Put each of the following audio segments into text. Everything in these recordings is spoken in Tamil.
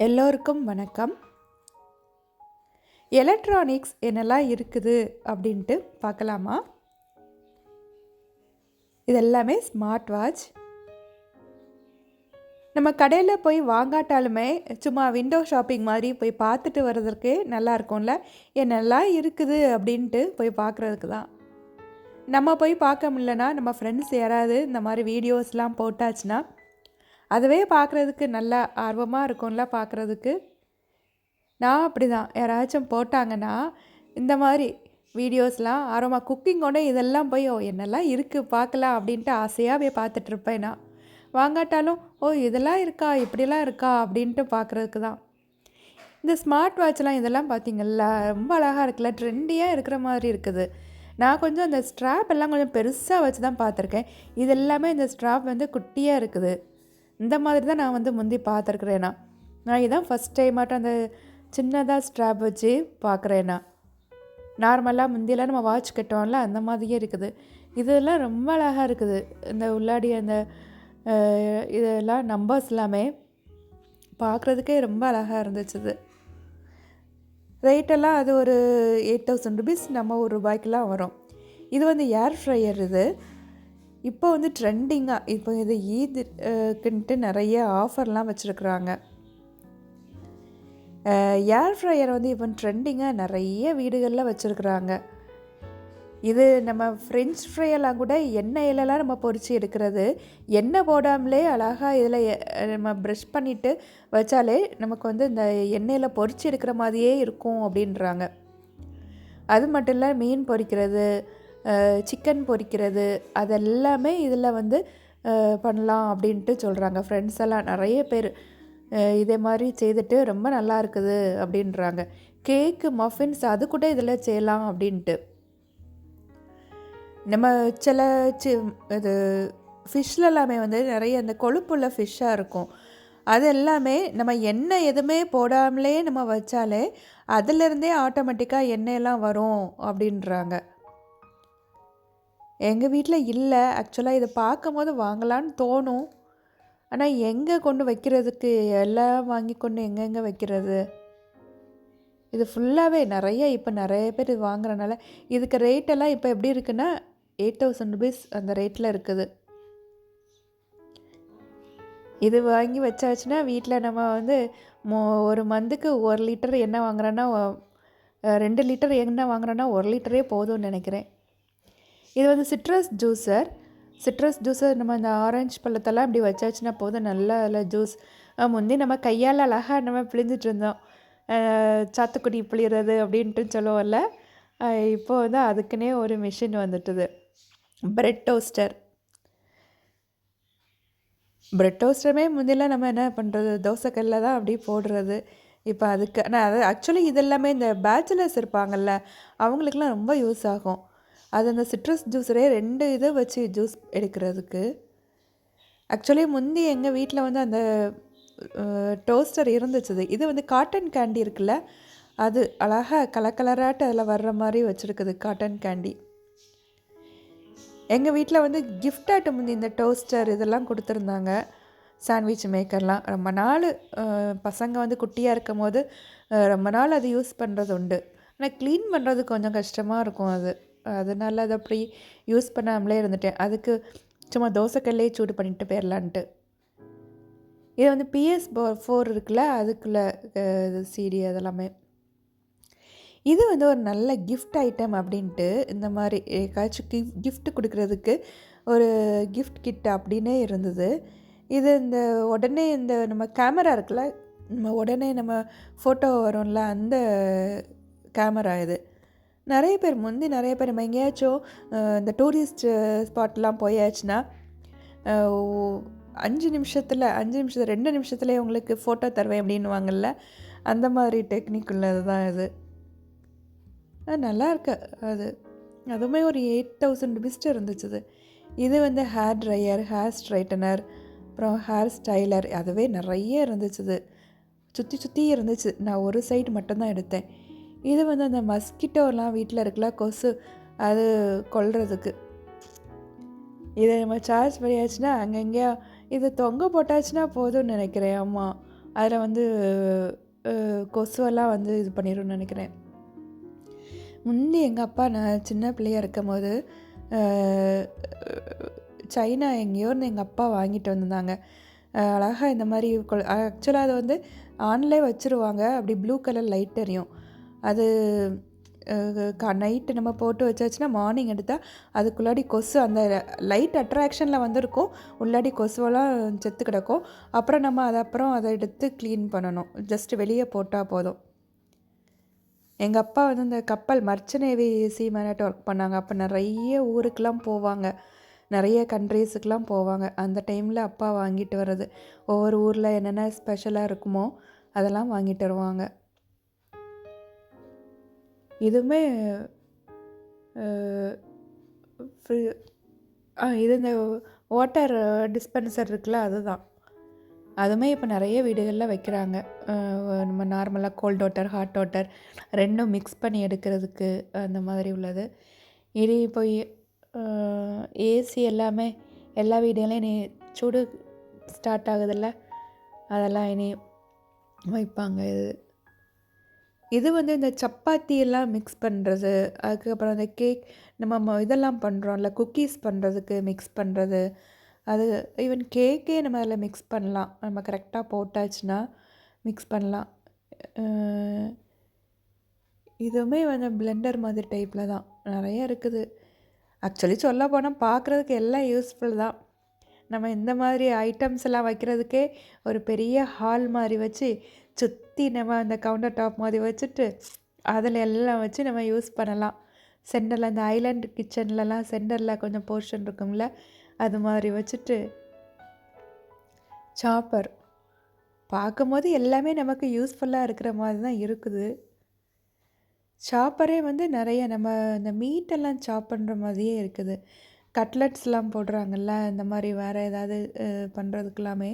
எல்லோருக்கும் வணக்கம். எலக்ட்ரானிக்ஸ் என்னெல்லாம் இருக்குது அப்படின்ட்டு பார்க்கலாமா? இது எல்லாமே ஸ்மார்ட் வாட்ச் நம்ம கடையில் போய் வாங்காட்டாலுமே சும்மா விண்டோ ஷாப்பிங் மாதிரி போய் பார்த்துட்டு வர்றதுக்கு நல்லா இருக்கும்ல? என்னெல்லாம் இருக்குது அப்படின்ட்டு போய் பார்க்குறதுக்கு தான். நம்ம போய் பார்க்க முடியலனா நம்ம ஃப்ரெண்ட்ஸ் யாராவது இந்த மாதிரி வீடியோஸ்லாம் போட்டாச்சுன்னா அதுவே பார்க்குறதுக்கு நல்லா ஆர்வமாக இருக்கும்ல பார்க்குறதுக்கு. நான் அப்படி தான் யாராச்சும் போட்டாங்கன்னா இந்த மாதிரி வீடியோஸ்லாம் ஆர்வமாக குக்கிங்கோட இதெல்லாம் போய் ஓ என்னெல்லாம் இருக்குது பார்க்கலாம் அப்படின்ட்டு ஆசையாக போய் பார்த்துட்ருப்பேன் நான். வாங்காட்டாலும் ஓ இதெல்லாம் இருக்கா? இப்படிலாம் இருக்கா? அப்படின்ட்டு பார்க்குறதுக்கு தான். இந்த ஸ்மார்ட் வாட்ச்லாம் இதெல்லாம் பார்த்தீங்கல்ல ரொம்ப அழகாக இருக்குல்ல ட்ரெண்டியாக இருக்கிற மாதிரி இருக்குது. நான் கொஞ்சம் அந்த ஸ்ட்ராப் எல்லாம் கொஞ்சம் பெருசாக வச்சு தான் பார்த்துருக்கேன். இது எல்லாமே இந்த ஸ்ட்ராப் வந்து குட்டியாக இருக்குது. இந்த மாதிரி தான் நான் வந்து முந்தி பார்த்துருக்குறேன்னா நான் இதான் ஃபஸ்ட் டைமாட்டம் அந்த சின்னதாக ஸ்ட்ராப் வச்சு பார்க்குறேன்னா நார்மலாக முந்தியெல்லாம் நம்ம வாட்ச் கட்டோம்ல அந்த மாதிரியே இருக்குது. இதெல்லாம் ரொம்ப அழகாக இருக்குது. இந்த உள்ளாடி அந்த இதெல்லாம் நம்பர்ஸ் எல்லாமே பார்க்குறதுக்கே ரொம்ப அழகாக இருந்துச்சு இது. ரேட்டெல்லாம் அது ஒரு எயிட் தௌசண்ட் ருபீஸ் நம்ம ஒரு ரூபாய்க்கெலாம் வரும். இது வந்து ஏர் ஃப்ரையர் இது. இப்போ வந்து ட்ரெண்டிங்காக இப்போ இது ஈதுக்குன்ட்டு நிறைய ஆஃபர்லாம் வச்சுருக்குறாங்க. ஏர் ஃப்ரையர் வந்து இப்போ ட்ரெண்டிங்காக நிறைய வீடுகளில் வச்சுருக்குறாங்க. இது நம்ம ஃப்ரெஞ்ச் ஃப்ரையெல்லாம் கூட எண்ணெயிலலாம் நம்ம பொறிச்சு எடுக்கிறது. எண்ணெய் போடாமலே அழகாக இதில் நம்ம ப்ரஷ் பண்ணிவிட்டு வச்சாலே நமக்கு வந்து இந்த எண்ணெயில் பொறிச்சு எடுக்கிற மாதிரியே இருக்கும் அப்படின்றாங்க. அது மட்டும் இல்லை மீன் பொறிக்கிறது சிக்கன் பொரிக்கிறது அதெல்லாமே இதில் வந்து பண்ணலாம் அப்படின்ட்டு சொல்கிறாங்க ஃப்ரெண்ட்ஸ் எல்லாம் நிறைய பேர் இதே மாதிரி செய்துட்டு ரொம்ப நல்லா இருக்குது அப்படின்றாங்க. கேக்கு மஃபின்ஸ் அது கூட இதில் செய்யலாம் அப்படின்ட்டு. நம்ம சில சி இது ஃபிஷ்ல எல்லாமே வந்து நிறைய அந்த கொழுப்புள்ள ஃபிஷ்ஷாக இருக்கும். அது எல்லாமே நம்ம எண்ணெய் எதுவுமே போடாமலே நம்ம வச்சாலே அதிலிருந்தே ஆட்டோமேட்டிக்காக எண்ணெயெல்லாம் வரும் அப்படின்றாங்க. எங்கள் வீட்டில் இல்லை. ஆக்சுவலாக இதை பார்க்கும் போது வாங்கலான்னு தோணும். ஆனால் எங்கே கொண்டு வைக்கிறதுக்கு எல்லாம் வாங்கி கொண்டு எங்கெங்கே வைக்கிறது? இது ஃபுல்லாகவே நிறைய இப்போ நிறைய பேர் இது வாங்குறனால இதுக்கு ரேட்டெல்லாம் இப்போ எப்படி இருக்குன்னா எயிட் தௌசண்ட் ருபீஸ் அந்த ரேட்டில் இருக்குது. இது வாங்கி வச்சாச்சுன்னா வீட்டில் நம்ம வந்து மோ ஒரு மந்த்துக்கு ஒரு லிட்டர் எண்ணெய் வாங்குறோன்னா ரெண்டு லிட்டர் எண்ணெய் வாங்குறோன்னா ஒரு லிட்டரே போதும்னு நினைக்கிறேன். இது வந்து சிட்ரஸ் ஜூஸர் சிட்ரஸ் ஜூஸர் நம்ம இந்த ஆரஞ்சு பழத்தெல்லாம் இப்படி வச்சாச்சுன்னா போதும். நல்லா அதில் ஜூஸ் முந்தி நம்ம கையால் அழகாக நம்ம பிழிஞ்சிட்டு இருந்தோம். சாத்துக்குடி பிழிகிறது அப்படின்ட்டு சொல்லுவோம்ல. இப்போ வந்து அதுக்குன்னே ஒரு மிஷின் வந்துட்டுது. பிரெட் டோஸ்டர் பிரெட் டோஸ்டருமே முந்தியெல்லாம் நம்ம என்ன பண்ணுறது தோசைக்கல்ல தான் அப்படி போடுறது. இப்போ அதுக்கு ஆனால் அது ஆக்சுவலி இதெல்லாமே இந்த பேச்சுலர்ஸ் இருப்பாங்கல்ல அவங்களுக்குலாம் ரொம்ப யூஸ் ஆகும். அது அந்த சிட்ரஸ் ஜூஸரே ரெண்டு இதை வச்சு ஜூஸ் எடுக்கிறதுக்கு. ஆக்சுவலி முந்தி எங்கள் வீட்டில் வந்து அந்த டோஸ்டர் இருந்துச்சு. இது வந்து காட்டன் கேண்டி இருக்குல்ல அது அழகாக கலர் கலராட்டு அதில் வர்ற மாதிரி வச்சுருக்குது காட்டன் கேண்டி எங்கள் வீட்டில் வந்து கிஃப்டாட்டு முந்தி இந்த டோஸ்டர் இதெல்லாம் கொடுத்துருந்தாங்க. சாண்ட்விச் மேக்கர்லாம் ரொம்ப நாள் பசங்க வந்து குட்டியாக இருக்கும் போது ரொம்ப நாள் அது யூஸ் பண்ணுறது உண்டு. ஆனால் க்ளீன் பண்ணுறது கொஞ்சம் கஷ்டமாக இருக்கும் அது. அதனால் அதை அப்படி யூஸ் பண்ணாமலே இருந்துட்டேன். அதுக்கு சும்மா தோசைக்கல்லே சூடு பண்ணிட்டு போயிடலான்ட்டு இது வந்து பிஎஸ் ஃபோர் இருக்குல்ல அதுக்குள்ள சிடி அதெல்லாமே. இது வந்து ஒரு நல்ல கிஃப்ட் ஐட்டம் அப்படின்ட்டு இந்த மாதிரி ஏதாச்சும் கிஃப்ட் கிஃப்ட்டு கொடுக்குறதுக்கு ஒரு கிஃப்ட் கிட் அப்படின்னே இருந்தது. இது இந்த உடனே இந்த நம்ம கேமரா இருக்குல்ல நம்ம உடனே நம்ம ஃபோட்டோ வரும்ல அந்த கேமரா இது. நிறைய பேர் முந்தி நிறைய பேர் நம்ம எங்கேயாச்சும் இந்த டூரிஸ்ட் ஸ்பாட்லாம் போயாச்சுன்னா அஞ்சு நிமிஷத்தில் அஞ்சு நிமிஷத்தில் ரெண்டு நிமிஷத்துலேயே உங்களுக்கு ஃபோட்டோ தருவேன் அப்படின்னுவாங்கல்ல அந்த மாதிரி டெக்னிக் உள்ளது தான் இது. ஆ, நல்லா இருக்கு. அது அதுவுமே ஒரு எயிட் தௌசண்ட் ருபீஸ்ட்டு இருந்துச்சு இது. வந்து ஹேர் ட்ரையர் ஹேர் ஸ்ட்ரைட்டனர் அப்புறம் ஹேர் ஸ்டைலர் அதுவே நிறைய இருந்துச்சு சுற்றி சுற்றி இருந்துச்சு. நான் ஒரு சைடு மட்டும்தான் எடுத்தேன். இது வந்து அந்த மஸ்கிட்டோலாம் வீட்டில் இருக்கல கொசு அது கொல்றதுக்கு. இதை நம்ம சார்ஜ் பண்ணியாச்சுன்னா அங்கங்கேயா இது தொங்க போட்டாச்சுன்னா போதும்னு நினைக்கிறேன் ஆமாம் அதில் வந்து கொசுவெல்லாம் வந்து இது பண்ணிடும்னு நினைக்கிறேன். முந்தி எங்கள் அப்பா நான் சின்ன பிள்ளையா இருக்கும் போது சைனா எங்கேயோ இருந்து எங்கள் அப்பா வாங்கிட்டு வந்திருந்தாங்க. அழகாக இந்த மாதிரி ஆக்சுவலாக அதை வந்து ஆன்லே வச்சுருவாங்க. அப்படி ப்ளூ கலர் லைட் எரியும் அது நைட்டு நம்ம போட்டு வச்சாச்சுன்னா மார்னிங் எடுத்தால் அதுக்குள்ளாடி கொசு அந்த லைட் அட்ராக்ஷனில் வந்திருக்கும். உள்ளாடி கொசுவெல்லாம் செத்து கிடக்கும். அப்புறம் நம்ம அதை அப்புறம் அதை எடுத்து க்ளீன் பண்ணணும். ஜஸ்ட் வெளியே போட்டால் போதும். எங்கள் அப்பா வந்து இந்த கப்பல் மர்ச்ச நேவி ஒர்க் பண்ணாங்க. அப்போ நிறைய ஊருக்கெலாம் போவாங்க. நிறைய கண்ட்ரீஸுக்கெலாம் போவாங்க. அந்த டைமில் அப்பா வாங்கிட்டு வர்றது. ஒவ்வொரு ஊரில் என்னென்ன ஸ்பெஷலாக இருக்குமோ அதெல்லாம் வாங்கிட்டு வருவாங்க. இதுவுமே ஆ இது இந்த வாட்டர் டிஸ்பென்சர் இருக்குல்ல அதுதான். அதுவுமே இப்போ நிறைய வீடுகளில் வைக்கிறாங்க. நம்ம நார்மலாக கோல்ட் வாட்டர் ஹாட் வாட்டர் ரெண்டும் மிக்ஸ் பண்ணி எடுக்கிறதுக்கு அந்த மாதிரி உள்ளது. இது இப்போ ஏசி எல்லாமே எல்லா வீடுகளையும் இனி சூடு ஸ்டார்ட் ஆகுதில்ல அதெல்லாம் இனி வைப்பாங்க இது. இது வந்து இந்த சப்பாத்தி எல்லாம் மிக்ஸ் பண்ணுறது அதுக்கப்புறம் அந்த கேக் நம்ம இதெல்லாம் பண்ணுறோம்ல குக்கீஸ் பண்ணுறதுக்கு மிக்ஸ் பண்ணுறது அது ஈவன் கேக்கே நம்ம அதில் மிக்ஸ் பண்ணலாம். நம்ம கரெக்டாக போட்டாச்சுன்னா மிக்ஸ் பண்ணலாம். இதுவுமே வந்து பிளெண்டர் மாதிரி டைப்பில் தான். நிறைய இருக்குது. ஆக்சுவலி சொல்ல போனால் பார்க்குறதுக்கு எல்லாம் யூஸ்ஃபுல் தான். நம்ம இந்த மாதிரி ஐட்டம்ஸ் எல்லாம் வைக்கிறதுக்கே ஒரு பெரிய ஹால் மாதிரி வச்சு சுற்றி நம்ம அந்த கவுண்டர் டாப் மாதிரி வச்சுட்டு அதில் எல்லாம் வச்சு நம்ம யூஸ் பண்ணலாம். சென்டரில் அந்த ஐலாண்ட் கிச்சன்லலாம் சென்டரில் கொஞ்சம் போர்ஷன் இருக்கும்ல அது மாதிரி வச்சுட்டு சாப்பர் பார்க்கும்போது எல்லாமே நமக்கு யூஸ்ஃபுல்லாக இருக்கிற மாதிரி தான் இருக்குது. சாப்பரே வந்து நிறைய நம்ம இந்த மீட்டெல்லாம் சாப் பண்ணுற மாதிரியே இருக்குது. கட்லட்ஸ்லாம் போடுறாங்கல்ல இந்த மாதிரி வேறு ஏதாவது பண்ணுறதுக்கெல்லாமே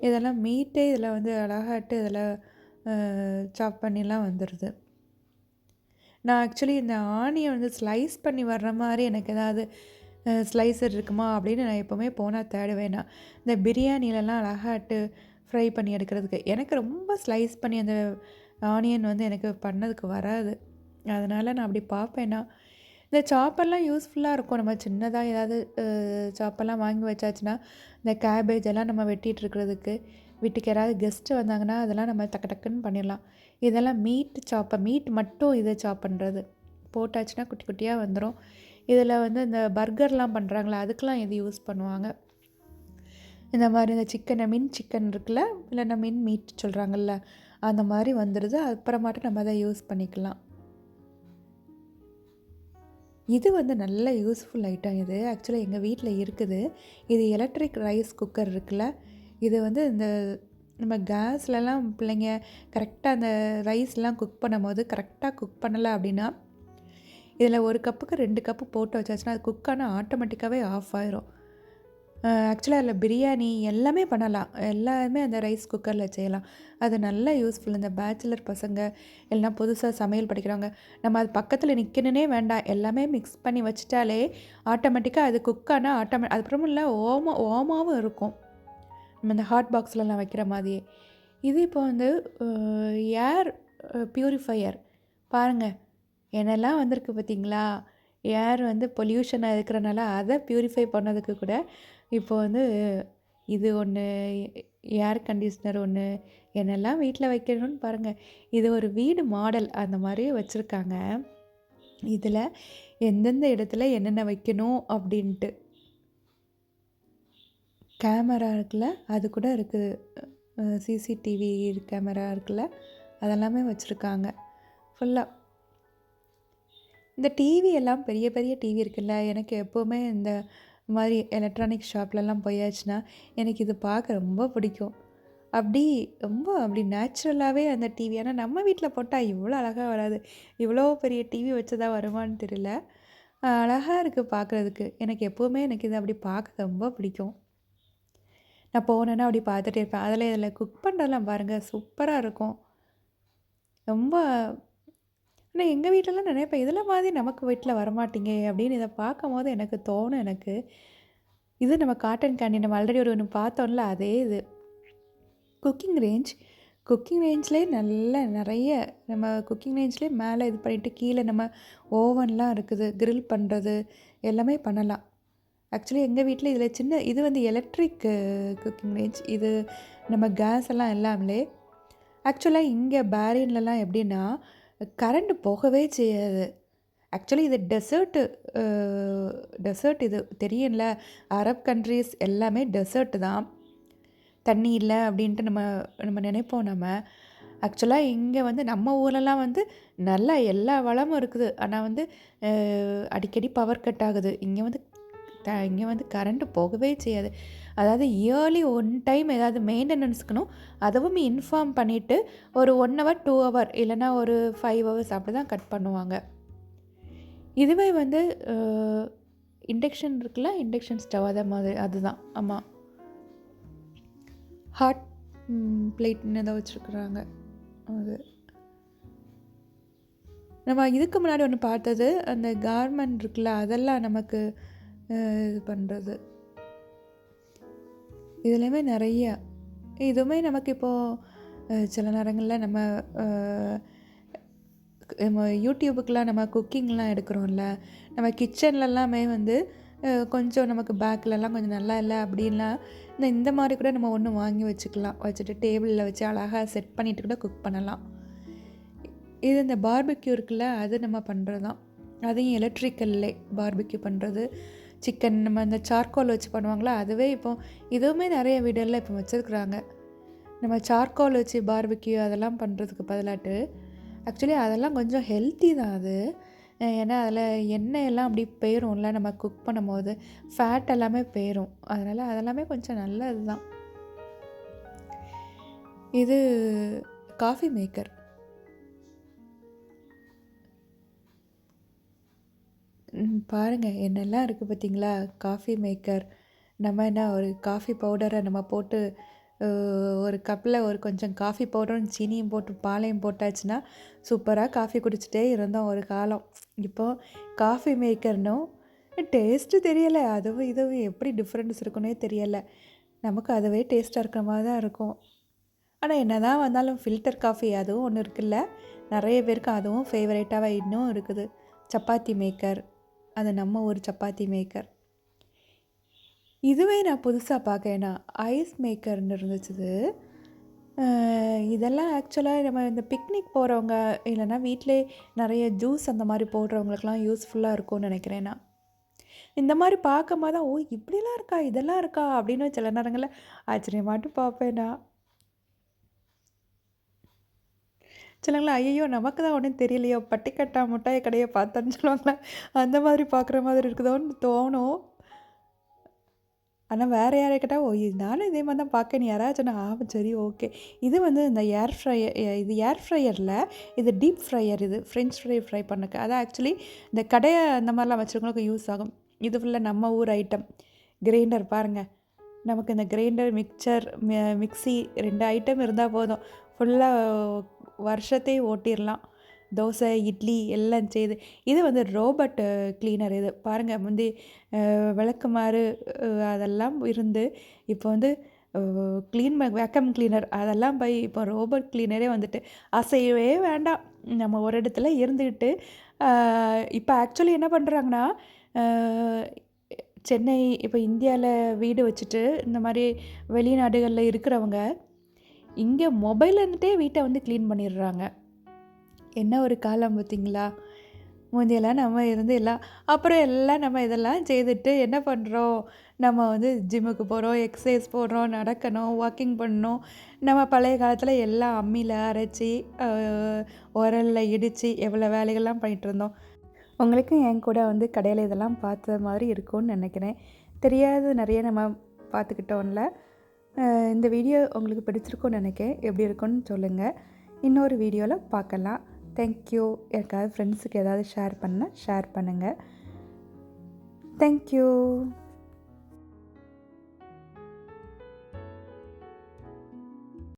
இதெல்லாம் மீட்டே இதில் வந்து அழகாட்டு இதில் சாப் பண்ணிலாம் வந்துடுது நான் ஆக்சுவலி இந்த ஆனியை வந்து ஸ்லைஸ் பண்ணி வர்ற மாதிரி எனக்கு ஏதாவது ஸ்லைசர் இருக்குமா அப்படின்னு நான் எப்போவுமே போனால் தேடுவேன் நான். இந்த பிரியாணிலலாம் அழகாட்டு ஃப்ரை பண்ணி எடுக்கிறதுக்கு. எனக்கு ரொம்ப ஸ்லைஸ் பண்ணி அந்த ஆனியன் வந்து எனக்கு பண்ணதுக்கு வராது. அதனால் நான் அப்படி பார்ப்பேன்னா இந்த சாப்பெல்லாம் யூஸ்ஃபுல்லாக இருக்கும். நம்ம சின்னதாக ஏதாவது சாப்பெல்லாம் வாங்கி வச்சாச்சுன்னா இந்த கேபேஜ் எல்லாம் நம்ம வெட்டிகிட்டு இருக்கிறதுக்கு வீட்டுக்கு யாராவது கெஸ்ட்டு வந்தாங்கன்னா அதெல்லாம் நம்ம டக்கு டக்குன்னு பண்ணிடலாம். இதெல்லாம் மீட் சாப்பை மீட் மட்டும் இதை சாப் பண்ணுறது போட்டாச்சுன்னா குட்டி குட்டியாக வந்துடும் இதில் வந்து இந்த பர்கர்லாம் பண்ணுறாங்களே அதுக்கெலாம் இது யூஸ் பண்ணுவாங்க? இந்த மாதிரி இந்த சிக்கனை மின் சிக்கன் இருக்குல்ல இல்லைன்னா மின் மீட் சொல்கிறாங்கல்ல அந்த மாதிரி வந்துடுது. அப்புறமாட்டும் நம்ம அதை யூஸ் பண்ணிக்கலாம். இது வந்து நல்ல யூஸ்ஃபுல் ஐட்டம் இது. ஆக்சுவலாக எங்கள் வீட்டில் இருக்குது. இது எலக்ட்ரிக் ரைஸ் குக்கர் இருக்குல்ல. இது வந்து இந்த நம்ம கேஸ்லலாம் பிள்ளைங்க கரெக்டாக அந்த ரைஸ்லாம் குக் பண்ணும்போது கரெக்டாக குக் பண்ணலை அப்படின்னா இதில் ஒரு கப்புக்கு ரெண்டு கப்பு போட்டு வச்சாச்சுன்னா அது குக் ஆனால் ஆட்டோமேட்டிக்காகவே ஆஃப் ஆயிரும். ஆக்சுவலாக அதில் பிரியாணி எல்லாமே பண்ணலாம். எல்லாமே அந்த ரைஸ் குக்கரில் செய்யலாம். அது நல்ல யூஸ்ஃபுல் இந்த பேச்சுலர் பசங்க எல்லாம் புதுசாக சமையல் படிக்கிறவங்க நம்ம அது பக்கத்தில் நிற்கணுன்னே வேண்டாம். எல்லாமே மிக்ஸ் பண்ணி வச்சிட்டாலே ஆட்டோமேட்டிக்காக அது குக் ஆனால் ஆட்டோமே அதுக்கப்புறமும் இல்லை ஓமா ஓமாவும் இருக்கும். நம்ம இந்த ஹாட் பாக்ஸ்லலாம் வைக்கிற மாதிரியே. இது இப்போ வந்து ஏர் ப்யூரிஃபையர் பாருங்கள் என்னெல்லாம் வந்திருக்கு பார்த்தீங்களா? ஏர் வந்து பொல்யூஷனாக இருக்கிறனால அதை ப்யூரிஃபை பண்ணதுக்கு கூட இப்போ வந்து இது ஒன்று ஏர் கண்டிஷ்னர் ஒன்று என்னெல்லாம் வீட்டில் வைக்கணும்னு பாருங்கள் இது ஒரு வீடு மாடல் அந்த மாதிரி வச்சுருக்காங்க. இதில் எந்தெந்த இடத்துல என்னென்ன வைக்கணும் அப்படின்ட்டு. கேமரா இருக்குல்ல அது கூட இருக்குது சிசிடிவி கேமரா இருக்குல்ல அதெல்லாமே வச்சுருக்காங்க. ஃபுல்லாக இந்த டிவி எல்லாம் பெரிய பெரிய டிவி இருக்குல்ல எனக்கு எப்போவுமே இந்த மாதிரி எலக்ட்ரானிக் ஷாப்லலாம் போயாச்சுன்னா எனக்கு இது பார்க்க ரொம்ப பிடிக்கும். அப்படி ரொம்ப அப்படி நேச்சுரலாகவே அந்த டிவி ஆனால் நம்ம வீட்டில் போட்டால் இவ்வளோ அழகாக வராது. இவ்வளோ பெரிய டிவி வச்சதா வருமான்னு தெரியல. அழகாக இருக்குது பார்க்குறதுக்கு எனக்கு எப்போவுமே எனக்கு இது அப்படி பார்க்க ரொம்ப பிடிக்கும். நான் போனேன்னா அப்படி பார்த்துட்டே இருப்பேன். அதில் இதில் குக் பண்ணுறதெல்லாம் பாருங்கள் சூப்பராக இருக்கும். ரொம்ப ஆனால் எங்கள் வீட்டிலலாம் நினைப்பேன் இதில் மாதிரி நமக்கு வீட்டில் வரமாட்டீங்க. அப்படின்னு இதை பார்க்கும் போது எனக்கு தோணும் எனக்கு இது நம்ம காட்டன் கேண்டி நம்ம ஆல்ரெடி ஒரு ஒன்று பார்த்தோம்ல அதே இது. குக்கிங் ரேஞ்ச் குக்கிங் ரேஞ்ச்லேயே நல்ல நிறைய நம்ம குக்கிங் ரேஞ்ச்லேயே மேலே இது பண்ணிவிட்டு கீழே நம்ம ஓவன்லாம் இருக்குது க்ரில் பண்ணுறது எல்லாமே பண்ணலாம். ஆக்சுவலி எங்கள் வீட்டில் இதில் சின்ன இது வந்து எலக்ட்ரிக் குக்கிங் ரேஞ்ச் இது நம்ம கேஸ் எல்லாம் இல்லாமலே. ஆக்சுவலாக இங்கே பேரியன்லலாம் எப்படின்னா கரண்ட் போகவே செய்யாது. ஆக்சுவலி இது டெசர்ட்டு டெசர்ட் இது தெரியும்ல? அரப் கண்ட்ரீஸ் எல்லாமே டெசர்ட்டு தான். தண்ணி இல்லை அப்படின்ட்டு நம்ம நம்ம நினைப்போம் நம்ம. ஆக்சுவலாக இங்கே வந்து நம்ம ஊர்லலாம் வந்து நல்லா எல்லா வளமும் இருக்குது. ஆனால் வந்து அடிக்கடி பவர் கட் ஆகுது. இங்கே வந்து த இங்கே வந்து கரண்ட்டு போகவே செய்யாது. அதாவது இயர்லி ஒன் டைம் ஏதாவது மெயின்டெனன்ஸ்க்கணும் அதுவும் இன்ஃபார்ம் பண்ணிவிட்டு ஒரு ஒன் ஹவர் டூ ஹவர் இல்லைன்னா ஒரு ஃபைவ் ஹவர்ஸ் அப்படி தான் கட் பண்ணுவாங்க. இதுவே வந்து இண்டக்ஷன் இருக்குல்ல இண்டக்ஷன் ஸ்டவ் அதை மாதிரி அதுதான். ஆமாம் ஹாட் பிளேட்னு ஏதோ வச்சுருக்குறாங்க. அது. நம்ம இதுக்கு முன்னாடி ஒன்று பார்த்தது அந்த கார்மெண்ட் இருக்குல்ல அதெல்லாம் நமக்கு இது பண்ணுறது இதுலேயுமே நிறைய இதுவுமே நமக்கு இப்போது சில நேரங்களில் நம்ம நம்ம யூடியூபுக்கெலாம் நம்ம குக்கிங்லாம் எடுக்கிறோம்ல நம்ம கிச்சன்லலாமே வந்து கொஞ்சம் நமக்கு பேக்லலாம் கொஞ்சம் நல்லா இல்லை அப்படின்லாம் இந்த இந்த மாதிரி கூட நம்ம ஒன்று வாங்கி வச்சுக்கலாம். வச்சுட்டு டேபிளில் வச்சு அழகாக செட் பண்ணிட்டு கூட குக் பண்ணலாம். இது இந்த பார்பிக்யூ இருக்குல்ல அது நம்ம பண்ணுறது தான் அதையும் எலக்ட்ரிக்கல்லே பார்பிக்யூ பண்ணுறது சிக்கன் நம்ம இந்த சார்கோல் வச்சு பண்ணுவாங்களா? அதுவே இப்போ இதுவுமே நிறைய வீடுகளில் இப்போ வச்சுருக்குறாங்க. நம்ம சார்கோல் வச்சு பார்பிக்யூ அதெல்லாம் பண்ணுறதுக்கு பதிலாட்டு ஆக்சுவலி அதெல்லாம் கொஞ்சம் ஹெல்த்தி தான் அது. ஏன்னா அதில் எண்ணெய் எல்லாம் அப்படி போயிரும்ல நம்ம குக் பண்ணும்போது ஃபேட் எல்லாமே போயிடும் அதனால் அதெல்லாமே கொஞ்சம் நல்லது தான் இது காஃபி மேக்கர் பாருங்கள் என்னெல்லாம் இருக்குது பார்த்தீங்களா? காஃபி மேக்கர் நம்ம என்ன ஒரு காஃபி பவுடரை நம்ம போட்டு ஒரு கப்பில் ஒரு கொஞ்சம் காஃபி பவுடரும் சீனியும் போட்டு பாலையும் போட்டாச்சுன்னா சூப்பராக காஃபி குடிச்சிட்டே இருந்தோம் ஒரு காலம். இப்போது காஃபி மேக்கர்னும் டேஸ்ட்டு தெரியலை. அதுவும் இதுவும் எப்படி டிஃப்ரென்ஸ் இருக்குன்னே தெரியலை. நமக்கு அதுவே டேஸ்ட்டாக இருக்கிற மாதிரி தான் இருக்கும். ஆனால் என்ன தான் வந்தாலும் ஃபில்டர் காஃபி அதுவும் ஒன்று இருக்குல்ல? நிறைய பேருக்கு அதுவும் ஃபேவரேட்டாக இன்னும் இருக்குது. சப்பாத்தி மேக்கர் அது நம்ம ஒரு சப்பாத்தி மேக்கர் இதுவே நான் புதுசாக பார்க்கேன்னா ஐஸ் மேக்கர்னு இருந்துச்சு இதெல்லாம் ஆக்சுவலாக நம்ம இந்த பிக்னிக் போகிறவங்க இல்லைன்னா வீட்டிலே நிறைய ஜூஸ் அந்த மாதிரி போடுறவங்களுக்குலாம் யூஸ்ஃபுல்லாக இருக்கும்னு நினைக்கிறேன் நான். இந்த மாதிரி பார்க்கும்போது தான் ஓ இப்படிலாம் இருக்கா? இதெல்லாம் இருக்கா? அப்படின்னு சில நேரங்களில் ஆச்சரியமாட்டு பார்ப்பேன் நான். சிலங்களா ஐயோ நமக்கு தான் ஒன்றும் தெரியலையோ பட்டிக்கட்டா முட்டாய் கடையை பார்த்தோன்னு சொல்லுவாங்களே அந்த மாதிரி பார்க்குற மாதிரி இருக்குதோன்னு தோணும். ஆனால் வேறு யாரை கேட்டால் ஓ இது நானும் இதே மாதிரி தான் பார்க்க நீ யாராவது ஆ சரி ஓகே. இது வந்து இந்த ஏர் ஃப்ரையர் இது ஏர் ஃப்ரையரில் இது டீப் ஃப்ரையர் இது ஃப்ரெஞ்ச் ஃப்ரை ஃப்ரை பண்ணக்கு. அது ஆக்சுவலி இந்த கடையை அந்த மாதிரிலாம் வச்சுருக்கவங்களுக்கு யூஸ் ஆகும். இது ஃபுல்லாக நம்ம ஊர் ஐட்டம் கிரைண்டர் பாருங்கள் நமக்கு இந்த கிரைண்டர் மிக்சர் மிக்ஸி ரெண்டு ஐட்டம் இருந்தால் போதும். ஃபுல்லாக வருஷத்தையும் ஓட்டிடலாம் தோசை இட்லி எல்லாம் செய்து. இது வந்து ரோபோட் கிளீனர் இது. பாருங்கள் முந்தி விளக்குமாறு அதெல்லாம் இருந்து இப்போ வந்து க்ளீன் வேக்கம் கிளீனர் அதெல்லாம் போய் இப்போ ரோபோட் கிளீனரே வந்துட்டு அசையவே வேண்டாம். நம்ம ஒரு இடத்துல இருந்துக்கிட்டு இப்போ ஆக்சுவலி என்ன பண்ணுறாங்கன்னா சென்னை இப்போ இந்தியாவில் வீடு வச்சுட்டு இந்த மாதிரி வெளிநாடுகளில் இருக்கிறவங்க இங்கே மொபைல் இருந்துகிட்டே வீட்டை வந்து க்ளீன் பண்ணிடுறாங்க. என்ன ஒரு காலம் பார்த்தீங்களா முந்தையெல்லாம் நம்ம இருந்து எல்லாம் அப்புறம் எல்லாம் நம்ம இதெல்லாம் செய்துட்டு என்ன பண்ணுறோம் நம்ம வந்து ஜிம்முக்கு போகிறோம் எக்ஸசைஸ் போடுறோம் நடக்கணும் வாக்கிங் பண்ணணும். நம்ம பழைய காலத்தில் எல்லாம் அம்மியில் அரைச்சி உரலில் இடித்து எவ்வளோ வேலைகள்லாம் பண்ணிகிட்டு இருந்தோம். உங்களுக்கும் என் கூட வந்து கடையில் இதெல்லாம் பார்த்த மாதிரி இருக்கும்னு நினைக்கிறேன். தெரியாத நிறைய நம்ம பார்த்துக்கிட்டோம்ல. இந்த வீடியோ உங்களுக்கு பிடிச்சிருக்கும்னு நினைக்கிறேன். எப்படி இருக்குன்னு சொல்லுங்கள் இன்னொரு வீடியோவில் பார்க்கலாம். தேங்க்யூ யாருக்காவது ஃப்ரெண்ட்ஸுக்கு ஏதாவது ஷேர் பண்ணால் ஷேர் பண்ணுங்கள் தேங்க்யூ